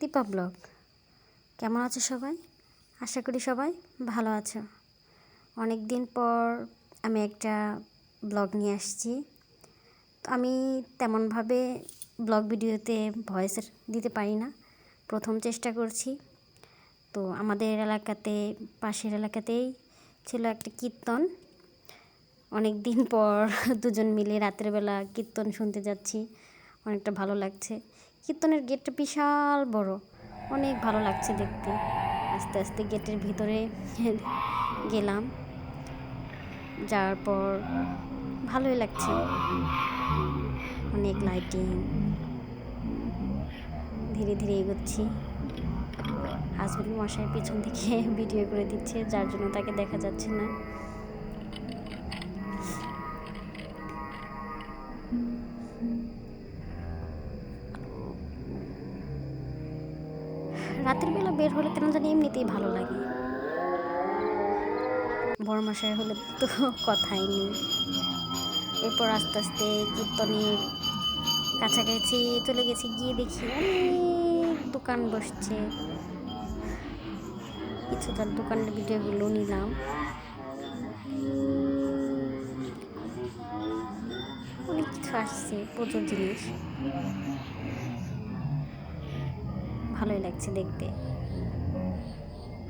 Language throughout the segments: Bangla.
দীপা ব্লগ। কেমন আছো সবাই? আশা করি সবাই ভালো আছো। অনেক দিন পর আমি একটা ব্লগ নিয়ে আসছি। তো আমি তেমনভাবে ব্লগ ভিডিওতে ভয়েস দিতে পারি না। প্রথম চেষ্টা করছি। তো আমাদের এলাকাতে, পাশের এলাকাতেই ছিল একটা কীর্তন। অনেক দিন পর দুজন মিলে রাতের বেলা কীর্তন শুনতে যাচ্ছি। অনেকটা ভালো লাগছে। কীর্তনের গেটটা বিশাল বড়। অনেক ভালো লাগছে দেখতে। আস্তে আস্তে গেটের ভিতরে গেলাম। যাওয়ার পর ভালোই লাগছে। অনেক লাইটিং ধীরে ধীরে এগোচ্ছি। হাজবেন্ড মশাই পিছন থেকে ভিডিও করে দিচ্ছে, যার জন্য তাকে দেখা যাচ্ছে না। রাতের বেলা বের হলে কেন জানি এমনিতেই ভালো লাগে। বড় মশাই হলে তো কথাই নেই। এরপর আস্তে আস্তে কীর্তনের কাছাকাছি চলে গেছি, গিয়ে দেখি অনেক দোকান বসছে। কিছু তার দোকানের ভিডিওগুলো নিলাম। অনেক কিছু আসছে, প্রচুর জিনিস। ভালোই লাগছে দেখতে।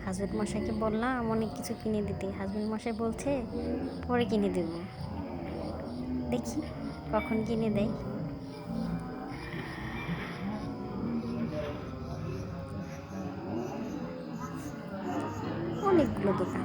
হাজবেন্ড মশাইকে বললাম অনেক কিছু কিনে দিতে। হাজবেন্ড মশাই বলছে, পরে কিনে দেব। দেখি কখন কিনে দেয়। অনেকগুলো দোকান।